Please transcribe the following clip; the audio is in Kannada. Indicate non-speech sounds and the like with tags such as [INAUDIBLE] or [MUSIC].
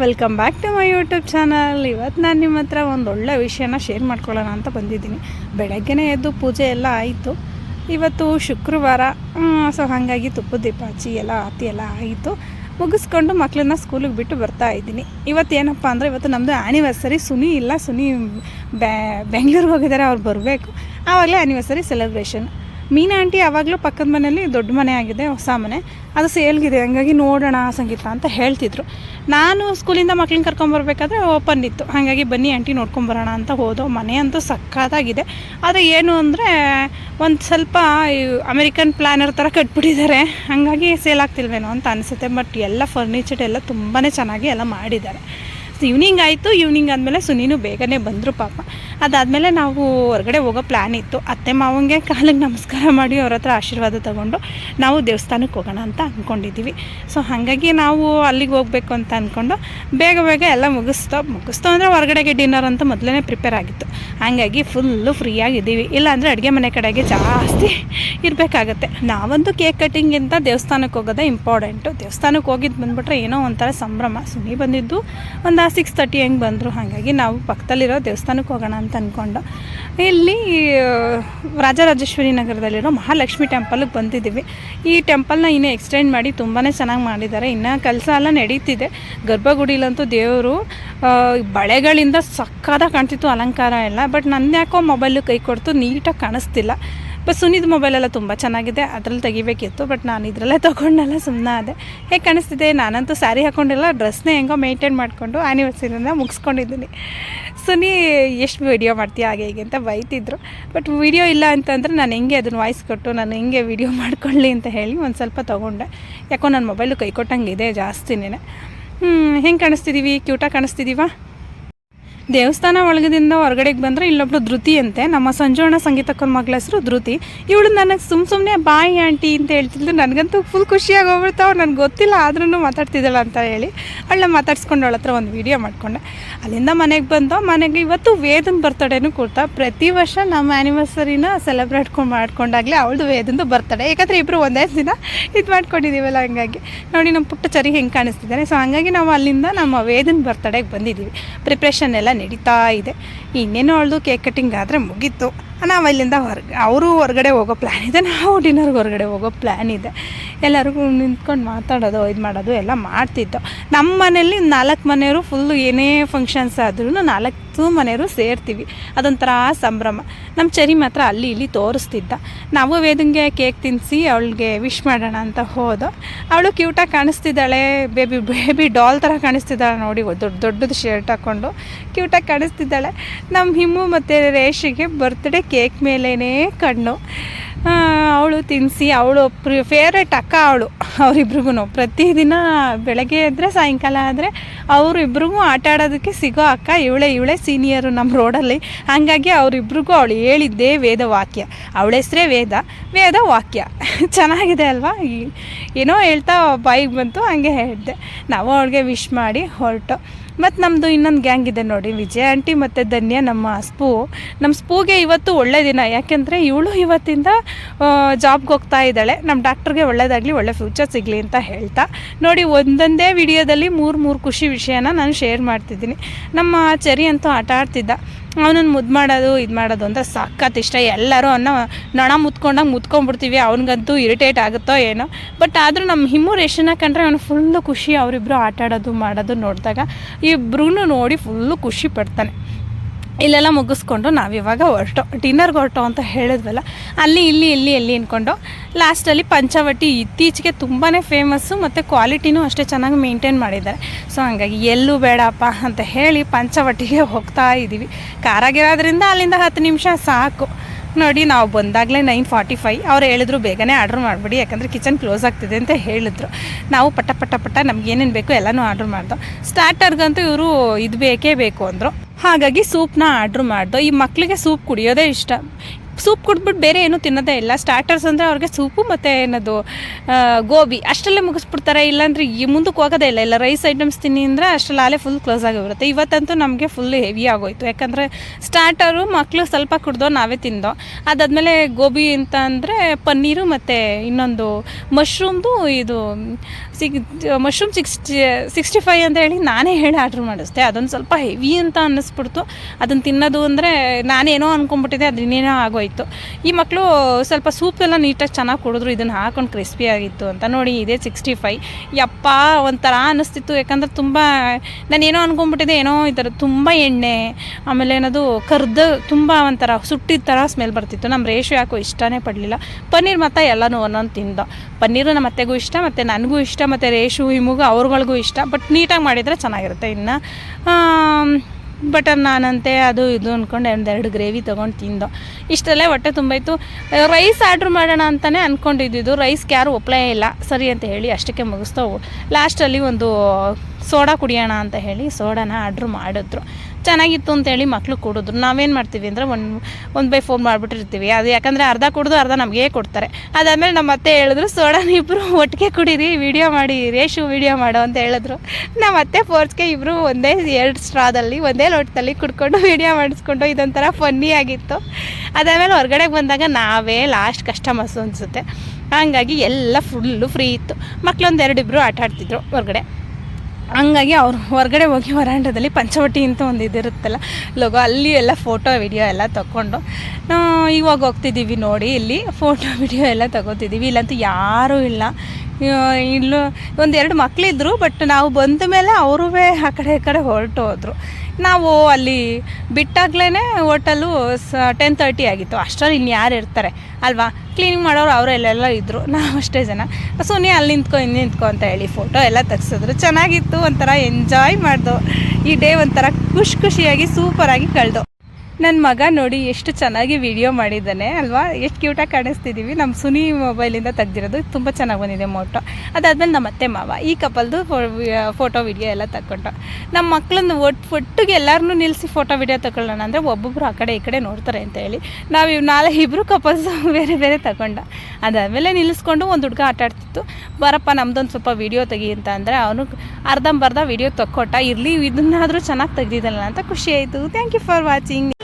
Welcome back to my YouTube channel ಇವತ್ತು ನಾನು ನಿಮ್ಮ ಹತ್ರ ಒಂದು ಒಳ್ಳೆ ವಿಷಯನ ಶೇರ್ ಮಾಡ್ಕೊಳ್ಳೋಣ ಅಂತ ಬಂದಿದ್ದೀನಿ. ಬೆಳಗ್ಗೆನೇ ಎದ್ದು ಪೂಜೆ ಎಲ್ಲ ಆಯಿತು. ಇವತ್ತು ಶುಕ್ರವಾರ ಸೊ ಹಾಗಾಗಿ ತುಪ್ಪ, ದೀಪ ಹಚ್ಚಿ ಎಲ್ಲ ಆತಿ ಎಲ್ಲ ಆಯಿತು. ಮುಗಿಸ್ಕೊಂಡು ಮಕ್ಕಳನ್ನ ಸ್ಕೂಲಿಗೆ ಬಿಟ್ಟು ಬರ್ತಾ ಇದ್ದೀನಿ. ಇವತ್ತು ಏನಪ್ಪ ಅಂದರೆ ಇವತ್ತು ನಮ್ಮದು ಆ್ಯನಿವರ್ಸರಿ ಸುನಿ ಇಲ್ಲ. ಸುನಿ, ಬ್ಯಾ, ಬೆಂಗಳೂರಿಗೆ ಹೋಗಿದ್ದಾರೆ ಅವ್ರು ಬರಬೇಕು. ಆವಾಗಲೇ ಆ್ಯನಿವರ್ಸರಿ ಸೆಲೆಬ್ರೇಷನ್ ಮೀನಾ ಆಂಟಿ ಯಾವಾಗಲೂ ಪಕ್ಕದ ಮನೆಯಲ್ಲಿ ದೊಡ್ಡ ಮನೆ ಆಗಿದೆ, ಹೊಸ ಮನೆ. ಅದು ಸೇಲ್ಗಿದೆ, ಹಂಗಾಗಿ ನೋಡೋಣ ಸಂಗೀತ ಅಂತ ಹೇಳ್ತಿದ್ರು. ನಾನು ಸ್ಕೂಲಿಂದ ಮಕ್ಳನ್ನ ಕರ್ಕೊಂಬರ್ಬೇಕಾದ್ರೆ ಓಪನ್ ಇತ್ತು. ಹಾಗಾಗಿ ಬನ್ನಿ ಆಂಟಿ ನೋಡ್ಕೊಂಬರೋಣ ಅಂತ ಹೋದೋ ಮನೆ ಅಂತೂ ಸಕ್ಕತ್ತಾಗಿದೆ ಆದರೆ ಏನು ಅಂದರೆ, ಒಂದು ಸ್ವಲ್ಪ ಅಮೆರಿಕನ್ ಪ್ಲ್ಯಾನರ್ ಥರ ಕಟ್ಬಿಟ್ಟಿದ್ದಾರೆ. ಹಾಗಾಗಿ ಸೇಲ್ ಆಗ್ತಿಲ್ವೇನೋ ಅಂತ ಅನಿಸುತ್ತೆ. ಬಟ್ ಎಲ್ಲ ಫರ್ನಿಚರ್ ಎಲ್ಲ ತುಂಬಾ ಚೆನ್ನಾಗಿ ಎಲ್ಲ ಮಾಡಿದ್ದಾರೆ. ಈವ್ನಿಂಗ್ ಆಯಿತು ಈವ್ನಿಂಗ್ ಆದಮೇಲೆ ಸುನೀನು ಬೇಗನೆ ಬಂದರು ಪಾಪ. ಅದಾದಮೇಲೆ ನಾವು ಹೊರಗಡೆ ಹೋಗೋ ಪ್ಲ್ಯಾನ್ ಇತ್ತು. ಅತ್ತೆ ಮಾವಂಗೆ ಕಾಲಿಗೆ ನಮಸ್ಕಾರ ಮಾಡಿ ಅವ್ರ ಹತ್ರ ಆಶೀರ್ವಾದ ತಗೊಂಡು ನಾವು ದೇವಸ್ಥಾನಕ್ಕೆ ಹೋಗೋಣ ಅಂತ ಅಂದ್ಕೊಂಡಿದ್ದೀವಿ ಸೊ ಹಾಗಾಗಿ ನಾವು ಅಲ್ಲಿಗೆ ಹೋಗಬೇಕು ಅಂತ ಅಂದ್ಕೊಂಡು ಬೇಗ ಬೇಗ ಎಲ್ಲ ಮುಗಿಸ್ತಾ. ಮುಗಿಸ್ತೋ ಅಂದರೆ ಹೊರಗಡೆಗೆ ಡಿನ್ನರ್ ಅಂತ ಮೊದಲೇ ಪ್ರಿಪೇರ್ ಆಗಿತ್ತು. ಹಾಗಾಗಿ ಫುಲ್ಲು ಫ್ರೀಯಾಗಿದ್ದೀವಿ ಇಲ್ಲಾಂದರೆ ಅಡುಗೆ ಮನೆ ಕಡೆಗೆ ಜಾಸ್ತಿ ಇರಬೇಕಾಗತ್ತೆ. ನಾವಂತೂ ಕೇಕ್ ಕಟ್ಟಿಂಗಿಂತ ದೇವಸ್ಥಾನಕ್ಕೆ ಹೋಗೋದೇ ಇಂಪಾರ್ಟೆಂಟು ದೇವಸ್ಥಾನಕ್ಕೆ ಹೋಗಿದ್ದು ಬಂದುಬಿಟ್ರೆ ಏನೋ ಒಂಥರ ಸಂಭ್ರಮ. ಸುನಿ ಬಂದಿದ್ದು ಒಂದು ಸಿಕ್ಸ್ ತರ್ಟಿ ಹೆಂಗೆ ಬಂದರು. ಹಾಗಾಗಿ ನಾವು ಪಕ್ಕದಲ್ಲಿರೋ ದೇವಸ್ಥಾನಕ್ಕೆ ಹೋಗೋಣ ಅಂತ ಅಂದ್ಕೊಂಡು ಇಲ್ಲಿ ರಾಜರಾಜೇಶ್ವರಿ ನಗರದಲ್ಲಿರೋ ಮಹಾಲಕ್ಷ್ಮಿ ಟೆಂಪಲ್ಗೆ ಬಂದಿದ್ದೀವಿ. ಈ ಟೆಂಪಲ್ನ ಇನ್ನೂ ಎಕ್ಸ್ಟೆಂಡ್ ಮಾಡಿ ತುಂಬಾ ಚೆನ್ನಾಗಿ ಮಾಡಿದ್ದಾರೆ. ಇನ್ನು ಕೆಲಸ ಎಲ್ಲ ನಡೀತಿದೆ. ಗರ್ಭಗುಡಿಲಂತೂ ದೇವರು ಬಳೆಗಳಿಂದ ಸಕ್ಕದಾಗಿ ಕಾಣ್ತಿತ್ತು ಅಲಂಕಾರ ಎಲ್ಲ, ಬಟ್ ನನ್ನ ಯಾಕೋ ಮೊಬೈಲು ಕೈ ಕೊಡ್ತು, ನೀಟಾಗಿ ಕಾಣಿಸ್ತಿಲ್ಲ. ಬಟ್ ಸುನಿದ ಮೊಬೈಲೆಲ್ಲ ತುಂಬ ಚೆನ್ನಾಗಿದೆ. ಅದ್ರಲ್ಲಿ ತೆಗಿಬೇಕಿತ್ತು ಬಟ್ ನಾನು ಇದರಲ್ಲೇ ತೊಗೊಂಡಲ್ಲ ಸುಮ್ಮನೆ ಅದೇ ಹೇಗೆ ಕಾಣಿಸ್ತಿದೆ? ನಾನಂತೂ ಸ್ಯಾರಿ ಹಾಕ್ಕೊಂಡಿಲ್ಲ ಡ್ರೆಸ್ನೇ ಹೆಂಗೋ ಮೇಂಟೈನ್ ಮಾಡಿಕೊಂಡು ಆ್ಯನಿವರ್ಸರಿನ ಮುಗಿಸ್ಕೊಂಡಿದ್ದೀನಿ. ಸುನಿ, ಎಷ್ಟು ವೀಡಿಯೋ ಮಾಡ್ತೀಯ ಹಾಗೆ ಹೀಗೆ ಅಂತ ಬೈತಿದ್ರು. ಬಟ್ ವೀಡಿಯೋ ಇಲ್ಲ ಅಂತಂದರೆ ನಾನು ಹೆಂಗೆ ಅದನ್ನು ವಾಯ್ಸ್ ಕೊಟ್ಟು, ನಾನು ಹೆಂಗೆ ವೀಡಿಯೋ ಮಾಡ್ಕೊಳ್ಳಿ ಅಂತ ಹೇಳಿ ಒಂದು ಸ್ವಲ್ಪ ತೊಗೊಂಡೆ. ಯಾಕೋ ನನ್ನ ಮೊಬೈಲು ಕೈ ಕೊಟ್ಟಂಗೆ ಇದೆ ಜಾಸ್ತಿನೇ ಹೆಂಗೆ ಕಾಣಿಸ್ತಿದ್ದೀವಿ ಕ್ಯೂಟಾಗಿ ಕಾಣಿಸ್ತಿದ್ದೀವಾ ದೇವಸ್ಥಾನ ಒಳಗದಿಂದ ಹೊರಗಡೆಗೆ ಬಂದರೆ ಇಲ್ಲೊಬ್ಳು ಧೃತಿ ಅಂತೆ. ನಮ್ಮ ಸಂಜೋಣ ಸಂಗೀತಕ್ಕೊಂದು ಮಗಳ ಹೆಸರು ಧೃತಿ. ಇವಳು ನನಗೆ ಸುಮ್ಮ ಸುಮ್ಮನೆ ಬಾಯಿ ಆಂಟಿ ಅಂತ ಹೇಳ್ತಿದ್ಲು ನನಗಂತೂ ಫುಲ್ ಖುಷಿಯಾಗಿ ಹೋಗ್ಬಿಡ್ತಾವೆ ನನಗೆ ಗೊತ್ತಿಲ್ಲ ಆದ್ರೂ ಮಾತಾಡ್ತಿದ್ದಲ್ಲ ಅಂತ ಹೇಳಿ ಅವಳ ಮಾತಾಡ್ಸ್ಕೊಂಡು ಅವಳ ಹತ್ರ ಒಂದು ವೀಡಿಯೋ ಮಾಡಿಕೊಂಡೆ. ಅಲ್ಲಿಂದ ಮನೆಗೆ ಬಂದೋ, ಮನೆಗೆ ಇವತ್ತು ವೇದನ್ ಬರ್ತಡೇನು ಕೊಡ್ತಾ. ಪ್ರತಿ ವರ್ಷ ನಮ್ಮ ಆ್ಯನಿವರ್ಸರಿನ ಸೆಲೆಬ್ರೇಟ್ ಮಾಡ್ಕೊಂಡಾಗಲೇ ಅವಳದು ವೇದಂದು ಬರ್ತಡೆ ಯಾಕಂದರೆ ಇಬ್ಬರು ಒಂದೇ ದಿನ ಇದು ಮಾಡ್ಕೊಂಡಿದ್ದೀವಲ್ಲ ಹಂಗಾಗಿ. ನೋಡಿ ನಮ್ಮ ಪುಟ್ಟ ಚರಿ ಹೆಂಗೆ ಕಾಣಿಸ್ತಿದ್ದಾನೆ. ಸೊ ಹಂಗಾಗಿ ನಾವು ಅಲ್ಲಿಂದ ನಮ್ಮ ವೇದನ್ ಬರ್ತಡೇಗೆ ಬಂದಿದ್ದೀವಿ ಪ್ರಿಪ್ರೇಷನ್ ಎಲ್ಲ ನಡೀತಾ ಇದೆ. ಇನ್ನೇನು ಅವಳದು ಕೇಕ್ ಕಟ್ಟಿಂಗ್ ಆದರೆ ಮುಗೀತು. ನಾವು ಅಲ್ಲಿಂದ ಹೊರಗೆ, ಅವರು ಹೊರಗಡೆ ಹೋಗೋ ಪ್ಲ್ಯಾನ್ ಇದೆ. ನಾವು ಡಿನ್ನರ್ಗೆ ಹೊರಗಡೆ ಹೋಗೋ ಪ್ಲ್ಯಾನ್ ಇದೆ. ಎಲ್ಲರಿಗೂ ನಿಂತ್ಕೊಂಡು ಮಾತಾಡೋದು, ಇದು ಮಾಡೋದು ಎಲ್ಲ ಮಾಡ್ತಿದ್ದೋ. ನಮ್ಮ ಮನೇಲಿ ನಾಲ್ಕು ಮನೆಯವರು ಫುಲ್ಲು ಏನೇ ಫಂಕ್ಷನ್ಸ್ ಆದ್ರೂ ನಾಲ್ಕು ಮನೆಯವರು ಸೇರ್ತೀವಿ. ಅದೊಂಥರ ಸಂಭ್ರಮ. ನಮ್ಮ ಚರಿ ಮಾತ್ರ ಅಲ್ಲಿ ಇಲ್ಲಿ ತೋರಿಸ್ತಿದ್ದ. ನಾವು ವೇದಂಗೆ ಕೇಕ್ ತಿನ್ನಿಸಿ ಅವಳಿಗೆ ವಿಶ್ ಮಾಡೋಣ ಅಂತ ಹೋದೋ. ಅವಳು ಕ್ಯೂಟಾಗಿ ಕಾಣಿಸ್ತಿದ್ದಾಳೆ ಬೇಬಿ ಬೇಬಿ ಡಾಲ್ ಥರ ಕಾಣಿಸ್ತಿದ್ದಾಳೆ ನೋಡಿ ದೊಡ್ಡ ದೊಡ್ಡದು ಶರ್ಟ್ ಹಾಕ್ಕೊಂಡು ಕ್ಯೂಟಾಗಿ ಕಾಣಿಸ್ತಿದ್ದಾಳೆ. ನಮ್ಮ ಹಿಮ್ಮು ಮತ್ತು ರೇಷಿಗೆ ಬರ್ತ್ಡೇ ಕೇಕ್ ಮೇಲೇ ಕಣ್ಣು. ಅವಳು ತಿನ್ನಿಸಿ ಅವಳು ಪ್ರಿ ಫೇವ್ರೇಟ್ ಅಕ್ಕ ಅವಳು ಅವರಿಬ್ರಿಗೂ ಪ್ರತಿದಿನ ಬೆಳಗ್ಗೆ ಆದರೆ, ಸಾಯಂಕಾಲ ಆದರೆ, ಅವರಿಬ್ರಿಗೂ ಆಟ ಆಡೋದಕ್ಕೆ ಸಿಗೋ ಅಕ್ಕ ಇವಳೇ, ಇವಳೆ ಸೀನಿಯರು ನಮ್ಮ ರೋಡಲ್ಲಿ ಹಾಗಾಗಿ ಅವರಿಬ್ರಿಗೂ ಅವಳು ಹೇಳಿದ್ದೇ ವೇದ ವಾಕ್ಯ. ಅವಳ ಹೆಸರೇ ವೇದ ವೇದ ವಾಕ್ಯ. ಚೆನ್ನಾಗಿದೆ ಅಲ್ವಾ? ಏನೋ ಹೇಳ್ತಾ ಬಾಯಿಗೆ ಬಂತು, ಹಂಗೆ ಹೇಳಿದೆ ನಾವು ಅವಳಿಗೆ ವಿಶ್ ಮಾಡಿ ಹೊರಟು. ಮತ್ತು ನಮ್ಮದು ಇನ್ನೊಂದು ಗ್ಯಾಂಗ್ ಇದೆ ನೋಡಿ, ವಿಜಯ ಆಂಟಿ ಮತ್ತು ಧನ್ಯ, ನಮ್ಮ ಸ್ಪೂ. ನಮ್ಮ ಸ್ಪೂಗೆ ಇವತ್ತು ಒಳ್ಳೆ ದಿನ, ಯಾಕೆಂದರೆ ಇವಳು ಇವತ್ತಿಂದ ಜಾಬ್ಗೆ ಹೋಗ್ತಾ ಇದ್ದಾಳೆ. ನಮ್ಮ ಡಾಕ್ಟ್ರಿಗೆ ಒಳ್ಳೇದಾಗಲಿ, ಒಳ್ಳೆ ಫ್ಯೂಚರ್ ಸಿಗಲಿ ಅಂತ ಹೇಳ್ತಾ. ನೋಡಿ, ಒಂದೊಂದೇ ವಿಡಿಯೋದಲ್ಲಿ ಮೂರು ಮೂರು ಖುಷಿ ವಿಷಯನ ನಾನು ಶೇರ್ ಮಾಡ್ತಿದ್ದೀನಿ. ನಮ್ಮ ಚರಿ ಅಂತೂ ಆಟ ಆಡ್ತಿದ್ದ. ಅವನನ್ನು ಮುದ್ದು ಮಾಡೋದು, ಇದು ಮಾಡೋದು ಅಂತ ಸಖತ್ ಇಷ್ಟ. ಎಲ್ಲರೂ ಅವನ್ನ ನೊಣ ಮುತ್ಕೊಂಡಾಗ ಮುತ್ಕೊಂಡ್ಬಿಡ್ತೀವಿ, ಅವ್ನಿಗಂತೂ ಇರಿಟೇಟ್ ಆಗುತ್ತೋ ಏನೋ. ಬಟ್ ಆದರೂ ನಮ್ಮ ಹಿಮ್ಮು ರೇಷನ್ನ ಕಂಡ್ರೆ ಅವನು ಫುಲ್ಲು ಖುಷಿ ಅವರಿಬ್ಬರು ಆಟ ಆಡೋದು ಮಾಡೋದು ನೋಡಿದಾಗ. ಇಬ್ರೂ ನೋಡಿ ಫುಲ್ಲು ಖುಷಿ ಪಡ್ತಾನೆ. ಇಲ್ಲೆಲ್ಲ ಮುಗಿಸ್ಕೊಂಡು ನಾವಿವಾಗ ಹೊರಟೋ. ಡಿನ್ನರ್ಗೆ ಹೊರಟೋ ಅಂತ ಹೇಳಿದ್ವಲ್ಲ, ಅಲ್ಲಿ, ಇಲ್ಲಿ ಇಲ್ಲಿ ಎಲ್ಲಿ ಅಂದ್ಕೊಂಡು ಲಾಸ್ಟಲ್ಲಿ ಪಂಚವಟಿ ಇತ್ತೀಚೆಗೆ ತುಂಬಾ ಫೇಮಸ್ಸು ಮತ್ತು ಕ್ವಾಲಿಟಿನೂ ಅಷ್ಟೇ ಚೆನ್ನಾಗಿ ಮೇಂಟೈನ್ ಮಾಡಿದ್ದಾರೆ. ಸೊ ಹಂಗಾಗಿ ಎಲ್ಲೂ ಬೇಡಪ್ಪ ಅಂತ ಹೇಳಿ ಪಂಚವಟಿಗೆ ಹೋಗ್ತಾ ಇದ್ದೀವಿ ಕಾರಾಗಿರೋದ್ರಿಂದ ಅಲ್ಲಿಂದ ಹತ್ತು ನಿಮಿಷ ಸಾಕು. ನೋಡಿ, ನಾವು ಬಂದಾಗಲೇ ನೈನ್ ಫಾರ್ಟಿ ಫೈ ಅವ್ರು ಹೇಳಿದ್ರು ಬೇಗನೆ ಆರ್ಡ್ರ್ ಮಾಡಿಬಿಡಿ, ಯಾಕಂದರೆ ಕಿಚನ್ ಕ್ಲೋಸ್ ಆಗ್ತಿದೆ ಅಂತ ಹೇಳಿದ್ರು. ನಾವು ಪಟ ಪಟ ಪಟ ನಮ್ಗೆ ಏನೇನು ಬೇಕು ಎಲ್ಲನೂ ಆರ್ಡ್ರ್ ಮಾಡ್ದೋ. ಸ್ಟಾರ್ಟರ್ಗಂತೂ ಇವರು ಇದು ಬೇಕೇ ಬೇಕು ಅಂದರು. ಹಾಗಾಗಿ ಸೂಪ್ನ ಆರ್ಡ್ರ್ ಮಾಡ್ದೋ. ಈ ಮಕ್ಕಳಿಗೆ ಸೂಪ್ ಕುಡಿಯೋದೇ ಇಷ್ಟ. ಸೂಪ್ ಕುಡ್ಬಿಟ್ಟು ಬೇರೆ ಏನೂ ತಿನ್ನೋದೇ ಇಲ್ಲ. ಸ್ಟಾರ್ಟರ್ಸ್ ಅಂದರೆ ಅವ್ರಿಗೆ ಸೂಪು ಮತ್ತು ಏನದು ಗೋಬಿ. ಅಷ್ಟರಲ್ಲೇ ಮುಗಿಸ್ಬಿಡ್ತಾರೆ. ಇಲ್ಲಾಂದ್ರೆ ಈ ಮುಂದಕ್ಕೆ ಹೋಗೋದೇ ಇಲ್ಲ. ಇಲ್ಲ ರೈಸ್ ಐಟಮ್ಸ್ ತಿನ್ನಿ ಅಂದರೆ ಅಷ್ಟರಲ್ಲಿ ಫುಲ್ ಕ್ಲೋಸ್ ಆಗಿಬಿಡುತ್ತೆ. ಇವತ್ತಂತೂ ನಮಗೆ ಫುಲ್ ಹೆವಿ ಆಗೋಯ್ತು. ಯಾಕಂದರೆ ಸ್ಟಾರ್ಟರು ಮಕ್ಕಳು ಸ್ವಲ್ಪ ಕುಡ್ದೋ ನಾವೇ ತಿಂದೋ. ಅದಾದಮೇಲೆ ಗೋಬಿ ಅಂತ ಅಂದರೆ ಪನ್ನೀರು ಮತ್ತು ಇನ್ನೊಂದು ಮಶ್ರೂಮ್ದು ಇದು, ಸಿಗ್ ಮಶ್ರೂಮ್ ಸಿಕ್ಸ್ಟಿ ಸಿಕ್ಸ್ಟಿ ಫೈವ್ ಅಂತ ಹೇಳಿ ನಾನೇ ಹೇಳಿ ಆರ್ಡ್ರ್ ಮಾಡಿಸ್ದೆ. ಅದೊಂದು ಸ್ವಲ್ಪ ಹೆವಿ ಅಂತ ಅನ್ನಿಸ್ಬಿಡ್ತು. ಅದನ್ನು ತಿನ್ನೋದು ಅಂದರೆ ನಾನೇನೋ ಅಂದ್ಕೊಂಡ್ಬಿಟ್ಟಿದ್ದೆ ಅದು ಇನ್ನೇನೋ ಆಗೋಯ್ತು. ಈ ಮಕ್ಕಳು ಸ್ವಲ್ಪ ಸೂಪ್ ಎಲ್ಲ ನೀಟಾಗಿ ಚೆನ್ನಾಗಿ ಕುಡಿದ್ರು, ಇದನ್ನು ಹಾಕೊಂಡು ಕ್ರಿಸ್ಪಿ ಆಗಿತ್ತು ಅಂತ. ನೋಡಿ, ಇದೇ ಸಿಕ್ಸ್ಟಿ ಫೈ ಯಪ್ಪ ಒಂಥರ ಅನ್ನಿಸ್ತಿತ್ತು ಯಾಕಂದ್ರೆ ತುಂಬ, ನಾನೇನೋ ಅನ್ಕೊಂಡ್ಬಿಟ್ಟಿದೆ ಏನೋ ಈ ಥರ ತುಂಬ ಎಣ್ಣೆ, ಆಮೇಲೆ ಏನದು ಕರ್ದು ತುಂಬ ಒಂಥರ ಸುಟ್ಟಿದ ಥರ ಸ್ಮೆಲ್ ಬರ್ತಿತ್ತು. ನಮ್ಮ ರೇಷು ಯಾಕೋ ಇಷ್ಟನೇ ಪಡಲಿಲ್ಲ. ಪನ್ನೀರ್ ಮತ್ತು ಎಲ್ಲನೂ ಒಂದೊಂದು ತಿಂದ. ಪನ್ನೀರು ನಮ್ಮ ಅತ್ತೆಗೂ ಇಷ್ಟ, ಮತ್ತು ನನಗೂ ಇಷ್ಟ, ಮತ್ತು ರೇಷು ಇಮುಗು ಅವ್ರುಗಳಿಗೂ ಇಷ್ಟ, ಬಟ್ ನೀಟಾಗಿ ಮಾಡಿದರೆ ಚೆನ್ನಾಗಿರುತ್ತೆ. ಇನ್ನು ಬಟರ್ ನಾನಂತೆ, ಅದು ಇದು ಅಂದ್ಕೊಂಡು ಒಂದೆರಡು ಗ್ರೇವಿ ತೊಗೊಂಡು ತಿಂದೋ. ಇಷ್ಟಲ್ಲೇ ಹೊಟ್ಟೆ ತುಂಬಾಯಿತು ರೈಸ್ ಆರ್ಡ್ರ್ ಮಾಡೋಣ ಅಂತಲೇ ಅಂದ್ಕೊಂಡಿದ್ದು ರೈಸ್ಗೆ ಯಾರು ಒಪ್ಪಲೇ ಇಲ್ಲ. ಸರಿ ಅಂತ ಹೇಳಿ ಅಷ್ಟಕ್ಕೆ ಮುಗಿಸ್ತವು ಲಾಸ್ಟಲ್ಲಿ ಒಂದು ಸೋಡಾ ಕುಡಿಯೋಣ ಅಂತ ಹೇಳಿ ಸೋಡಾನ ಆರ್ಡ್ರ್ ಮಾಡಿದ್ರು. ಚೆನ್ನಾಗಿತ್ತು ಅಂತೇಳಿ ಮಕ್ಕಳು ಕೊಡಿದ್ರು. ನಾವೇನು ಮಾಡ್ತೀವಿ ಅಂದರೆ ಒಂದು ಒಂದು ಬೈ ಫೋನ್ ಮಾಡಿಬಿಟ್ಟಿರ್ತೀವಿ. ಅದು ಯಾಕಂದರೆ ಅರ್ಧ ಕುಡಿದು, ಅರ್ಧ ನಮಗೇ ಕೊಡ್ತಾರೆ. ಅದಾದಮೇಲೆ ನಮ್ಮ ಅತ್ತೆ ಹೇಳಿದ್ರು ಸೋಡಾನ ಇಬ್ಬರು ಒಟ್ಟಿಗೆ ಕುಡೀರಿ ವಿಡಿಯೋ ಮಾಡಿ, ರೇಷು ವಿಡಿಯೋ ಮಾಡು ಅಂತ ಹೇಳಿದ್ರು. ನಮ್ಮ ಅತ್ತೆ ಫೋರ್ಸ್ಗೆ ಇಬ್ಬರು ಒಂದೇ ಎರಡು ಸ್ಟ್ರಾದಲ್ಲಿ ಒಂದೇ ಲೋಟದಲ್ಲಿ ಕುಡ್ಕೊಂಡು ವಿಡಿಯೋ ಮಾಡಿಸ್ಕೊಂಡು ಇದೊಂಥರ ಫನ್ನಿ ಆಗಿತ್ತು. ಅದಾದಮೇಲೆ ಹೊರಗಡೆಗೆ ಬಂದಾಗ ನಾವೇ ಲಾಸ್ಟ್ ಕಸ್ಟಮರ್ಸು ಅನಿಸುತ್ತೆ. ಹಂಗಾಗಿ ಎಲ್ಲ ಫುಲ್ಲು ಫ್ರೀ ಇತ್ತು. ಮಕ್ಕಳೊಂದು ಎರಡಿಬ್ಬರು ಆಟ ಆಡ್ತಿದ್ರು ಹೊರಗಡೆ. ಹಂಗಾಗಿ ಅವ್ರು ಹೊರಗಡೆ ಹೋಗಿ ವರಾಂಡದಲ್ಲಿ ಪಂಚವಟಿ ಅಂತ ಒಂದು ಇದಿರುತ್ತಲ್ಲ, ಲೋಗೋ ಅಲ್ಲಿ ಎಲ್ಲ ಫೋಟೋ ವಿಡಿಯೋ ಎಲ್ಲ ತಗೊಂಡು ಇವಾಗ ಹೋಗ್ತಿದ್ದೀವಿ ನೋಡಿ ಇಲ್ಲಿ ಫೋಟೋ ವಿಡಿಯೋ ಎಲ್ಲ ತಗೋತಿದ್ದೀವಿ ಇಲ್ಲಂತೂ ಯಾರೂ ಇಲ್ಲ. ಇಲ್ಲೂ ಒಂದೆರಡು ಮಕ್ಕಳಿದ್ರು ಬಟ್ ನಾವು ಬಂದ ಮೇಲೆ ಅವರೂ ಆ ಕಡೆ, ಈ ಕಡೆ ಹೊರಟು ಹೋದರು ನಾವು ಅಲ್ಲಿ ಬಿಟ್ಟಾಗ್ಲೇ ಹೋಟೆಲು ಸ ಟೆನ್ ತರ್ಟಿ ಆಗಿತ್ತು. ಅಷ್ಟರಲ್ಲಿ ಇನ್ನು ಯಾರು ಇರ್ತಾರೆ. ಅಲ್ವಾ? ಕ್ಲೀನಿಂಗ್ ಮಾಡೋರು ಅವರೆಲ್ಲೆಲ್ಲ ಇದ್ದರು [LAUGHS] ನಾವು ಅಷ್ಟೇ ಜನ. ಸೋನಿ ಅಲ್ಲಿ ನಿಂತ್ಕೊ, ಇಲ್ಲಿ ನಿಂತ್ಕೊ ಅಂತ ಹೇಳಿ ಫೋಟೋ ಎಲ್ಲ ತೆಗ್ಸಿದ್ರು. ಚೆನ್ನಾಗಿತ್ತು, ಒಂಥರ ಎಂಜಾಯ್ ಮಾಡ್ದು. ಈ ಡೇ ಒಂಥರ ಖುಷಿ ಖುಷಿಯಾಗಿ ಸೂಪರಾಗಿ ಕಳೆದು. ನನ್ನ ಮಗ ನೋಡಿ ಎಷ್ಟು ಚೆನ್ನಾಗಿ ವಿಡಿಯೋ ಮಾಡಿದ್ದಾನೆ, ಅಲ್ವಾ? ಎಷ್ಟು ಕ್ಯೂಟಾಗಿ ಕಾಣಿಸ್ತಿದ್ದೀವಿ ನಮ್ಮ ಸುನಿ ಮೊಬೈಲಿಂದ ತೆಗ್ದಿರೋದು ತುಂಬ ಚೆನ್ನಾಗಿ ಬಂದಿದೆ ಮೋಟೋ ಅದಾದ್ಮೇಲೆ ನಮ್ಮ ಅತ್ತೆ ಮಾವ, ಈ ಕಪಲ್ದು ಫೋಟೋ ವಿಡಿಯೋ ಎಲ್ಲ ತಗೊಂಡು ನಮ್ಮ ಮಕ್ಕಳನ್ನು ಒಟ್ಟು ಒಟ್ಟಿಗೆ ಎಲ್ಲರನ್ನೂ ನಿಲ್ಲಿಸಿ ಫೋಟೋ ವಿಡಿಯೋ ತಗೊಳ್ಳೋಣ ಅಂದರೆ ಒಬ್ಬೊಬ್ಬರು ಆ ಕಡೆ ಈ ಕಡೆ ನೋಡ್ತಾರೆ ಅಂತ ಹೇಳಿ ನಾವು ಇವ್ ನಾಳೆ ಇಬ್ಬರು ಕಪಲ್ಸ್ [LAUGHS] ಬೇರೆ ಬೇರೆ ತಗೊಂಡ ಅದಾದಮೇಲೆ ನಿಲ್ಲಿಸ್ಕೊಂಡು ಒಂದು ಹುಡುಗ ಆಟ ಆಡ್ತಿತ್ತು. ಬರಪ್ಪ, ನಮ್ದೊಂದು ಸ್ವಲ್ಪ ವಿಡಿಯೋ ತೆಗಿ ಅಂತ ಅಂದರೆ ಅವನು ಅರ್ಧಂಬರ್ಧ ವಿಡಿಯೋ ತಕ್ಕೊಟ್ಟ. ಇರಲಿ, ಇದನ್ನಾದರೂ ಚೆನ್ನಾಗಿ ತೆಗ್ದಿದ್ದಲ್ಲ ಅಂತ ಖುಷಿ ಆಯಿತು. Thank you for watching